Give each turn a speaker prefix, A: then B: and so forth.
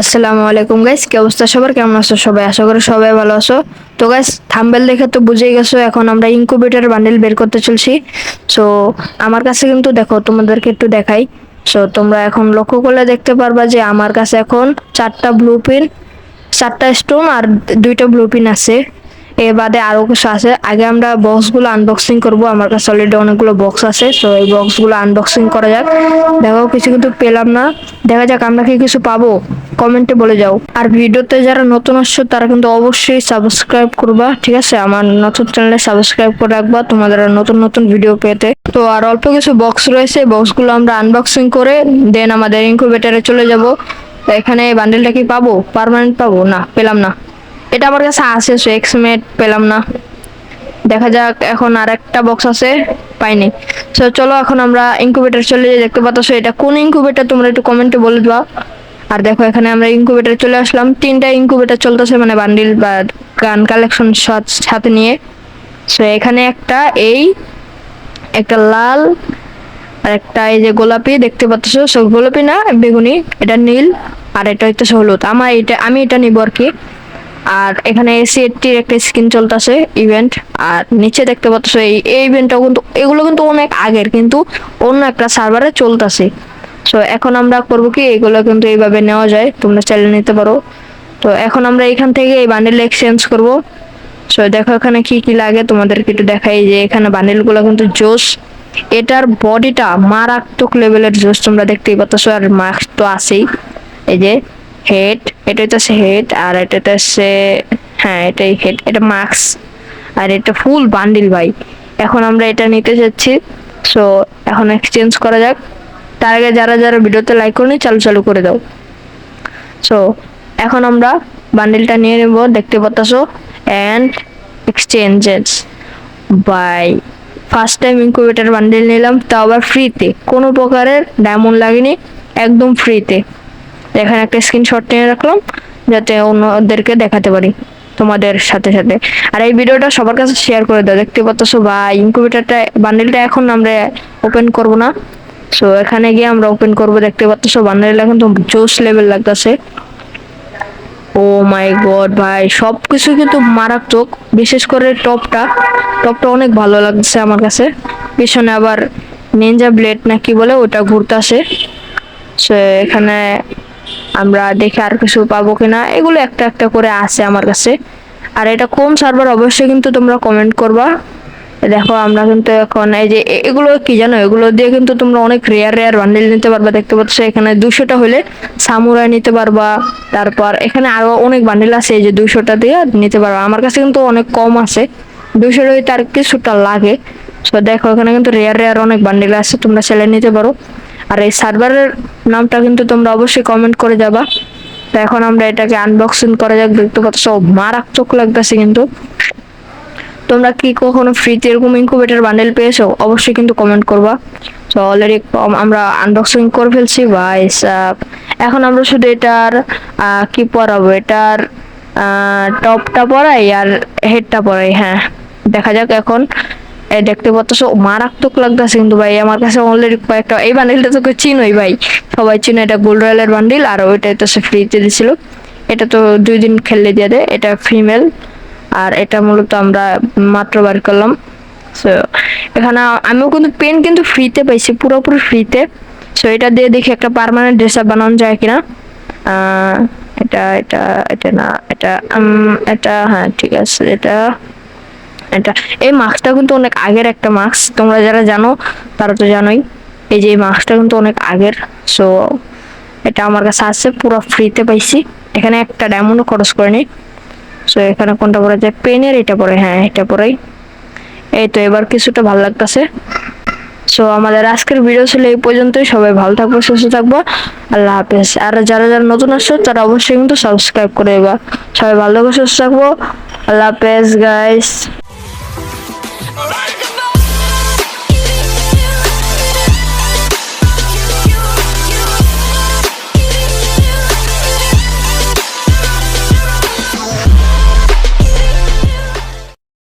A: আসসালামু আলাইকুম গাইস কি অবস্থা সবার? কেমন আছো সবাই? আশা করি সবাই ভালো আছো। তো গাইস থাম্বেল দেখে তো বুঝেই গেছো, এখন আমরা ইনকিউবেটর বান্ডেল বের করতে চলছি। সো আমার কাছে কিন্তু দেখো, তোমাদেরকে একটু দেখাই। সো তোমরা এখন লক্ষ্য করলে দেখতে পারবা যে আমার কাছে এখন চারটা ব্লু পিন চারটা স্টোন আর দুইটা ব্লু পিন আছে। এ বাদে আরও কিছু আছে। আগে আমরা বক্সগুলো আনবক্সিং করব, আমার কাছে অলরেডি অনেকগুলো বক্স আছে তো এই বক্সগুলো আনবক্সিং করা যাক। দেখো, কিছু কিন্তু পেলাম না। দেখা যাক আমরা কি কিছু পাবো। কমেন্টে বলে যাও। আর ভিডিওতে যারা নতুন আসছো, তারা কিন্তু অবশ্যই সাবস্ক্রাইব করবা, ঠিক আছে? আমার নতুন চ্যানেলে সাবস্ক্রাইব করে রাখবা, তোমাদের নতুন নতুন ভিডিও পেতে। তো আর অল্প কিছু বক্স রয়েছে বক্সগুলো আমরা আনবক্সিং করে দেন আমাদের ইনকিউবেটরে চলে যাব। এখানে বান্ডেলটা কি পাবো? পার্মানেন্ট পাবো? না, পেলাম না। এটা আমার কাছে আছে, সো এক্সমেট পেলাম না। দেখা যাক, এখন আর একটা বক্স আছে, পাইনি। সো চলো এখন আমরা ইনকিউবেটর চলে যাই, দেখতে পাচ্ছ এটা কোন ইনকিউবেটর তোমরা একটু কমেন্টে বলে দাও। আর দেখো, এখানে আমরা ইনকিউবেটর চলে আসলাম। তিনটা ইনকিউবেটর চলতেছে মানে বান্ডিল বা গান কালেকশন সাথে নিয়ে। সো এখানে একটা এই, একটা লাল, আর একটা এই যে গোলাপি, দেখতে পাচ্ছ। সো গোলাপি না, বেগুনি, এটা নীল, আর এটা হচ্ছে হলুদ। আমার এটা, আমি এটা নিব আর কি। আর এখানে এসি এইটটির একটা স্ক্রিন চলতেছে ইভেন্ট আর নিচে দেখতে পাচ্ছ এই এই ইভেন্টটাও কিন্তু, এগুলো কিন্তু অনেক আগের, কিন্তু অন্য একটা সার্ভারে চলতেছে। সো এখন আমরা করব কি, এগুলো কিন্তু এইভাবে নেওয়া যায়, তোমরা চাইলে নিতে পারো। তো, এখন আমরা এখান থেকে এই বান্ডেল এক্সচেঞ্জ করব। সো দেখো এখানে কি কি লাগে, তোমাদেরকে একটু দেখাই যে এখানে বান্ডেলগুলো কিন্তু জোস এটার বডিটা মারাত্মক লেভেলের জোস তোমরা দেখতেই পাচ্ছ, আর মাস্ক তো আছেই। এই যে হেড এটা হচ্ছে হেড আর এটা হচ্ছে হ্যাঁ এটাই হেড এটা মাস্ক আর এটা ফুল বান্ডিল ভাই। এখন আমরা এটা নিতে যাচ্ছি সো এখন এক্সচেঞ্জ করা যাক। তার আগে যারা যারা ভিডিওতে লাইক করেনি, চালু চালু করে দাও। সো এখন আমরা বান্ডিলটা নিয়ে নেব, দেখতে পাচ্ছ and exchanges by first time incubator bundle নিলাম, তাও আবার ফ্রিতে কোনো প্রকারের ডায়মন্ড লাগেনি, একদম ফ্রিতে এখানে একটা স্ক্রিনশট নিয়ে রাখলাম, যাতে অন্যদেরকে দেখাতে পারি তোমাদের সাথে সাথে। আর এই ভিডিওটা সবার কাছে শেয়ার করে দাও। দেখতে পাচ্ছ বা ইনকিউবেটরটা বান্ডেলটা এখন আমরা ওপেন করব না। সো এখানে গিয়ে আমরা ওপেন করব। দেখতে পাচ্ছ বান্ডেল এখন তো জোস লেভেল লাগতেছে। ও মাই গড ভাই সব কিছু কিন্তু মারাত্মক। বিশেষ করে টপটা। টপটা অনেক ভালো লাগছে আমার কাছে। পিছনে আবার নিনজা ব্লেড না কি বলে, ওটা ঘুরতে আসে সে এখানে আমরা দেখে আর কিছু পাবো কিনা, এগুলো একটা একটা করে আছে আমার কাছে। আর এটা কোন সার্ভার অবশ্যই কিন্তু তোমরা কমেন্ট করবা। দেখো, আমরা কিন্তু এখন এই যে এগুলো কি জানো? এগুলো দিয়ে কিন্তু তোমরা অনেক রেয়ার রেয়ার বান্ডেল নিতে পারবা। দেখতে পাচ্ছ এখানে দুশোটা হলে সামুরাই নিতে পারবা। তারপর এখানে আরও অনেক বান্ডেল আছে, এই যে দুশোটা দিয়ে নিতে পারবা। আমার কাছে কিন্তু অনেক কম আছে। দুশোর হইতে আর কিছুটা লাগে। তো দেখো, এখানে কিন্তু রেয়ার রেয়ার অনেক বান্ডেল আছে, তোমরা সেলে নিতে পারো। আর এই সার্ভারের নামটা কিন্তু তোমরা অবশ্যই কমেন্ট করে যাবা। এখন আমরা এটাকে আনবক্সিং করা যাক, দেখতে পাচ্ছ মারাত্মক লাগতেছে কিন্তু। তোমরা কি কখনো ফ্রিতে এরকম ইনকুবেটর বান্ডেল পেয়েছ? অবশ্যই কিন্তু কমেন্ট করবা। তো অলরেডি আমরা আনবক্সিং করে ফেলছি ভাই এখন আমরা শুধু এটার কি পরাবো? এটার টপটা পরাই আর হেডটা পরাই হ্যাঁ। দেখা যাক এখন। দেখতে পাচ্ছ, মারাত্মক লাগতেছে কিন্তু ভাই, আমার কাছে অলরেডি কয়েকটা, এই বান্ডিলটা তোকে চিনোই ভাই। সবাই চিনো এটা গোল্ড রয়্যালের বান্ডিল আর ওইটা তো সে ফ্রিতে দিছিল। এটা তো দুই দিন খেললে দিয়ে দেয়, এটা ফিমেল আর এটা মূলত আমরা মাত্র বার করলাম। সো এখানে আমিও কিন্তু পেন কিন্তু ফ্রিতে পাইছি, পুরোপুরি ফ্রিতে সো এটা দিয়ে দেখি একটা পার্মানেন্ট ড্রেস আপ বানানো যায় কিনা। এটা এটা এটা না, এটা এটা হ্যাঁ ঠিক আছে, এটা। এটা, এই মাস্কটা কিন্তু অনেক আগের একটা মাস্ক, তোমরা যারা জানো তারা তো জানোই। এই যে এই মাস্কটা কিন্তু অনেক আগের সো এটা আমার কাছে আছে, পুরো ফ্রিতে পাইছি। এখানে একটা ডায়মন্ডও খরচ করে নি সো এখানে কোনটা পরে যায়? পেনের এটা পরে হ্যাঁ এটা পরেই। এই তো এবার কিছুটা ভালো লাগতেছে। সো আমাদের আজকের ভিডিও ছিল এই পর্যন্তই। সবাই ভালো থাকব, সুস্থ থাকব। আল্লাহ হাফেজ। আর যারা যারা নতুন আসছো, তারা অবশ্যই কিন্তু সাবস্ক্রাইব করে দেবা। সবাই ভালো থাকব সুস্থ থাকব। আল্লাহ হাফেজ গাইস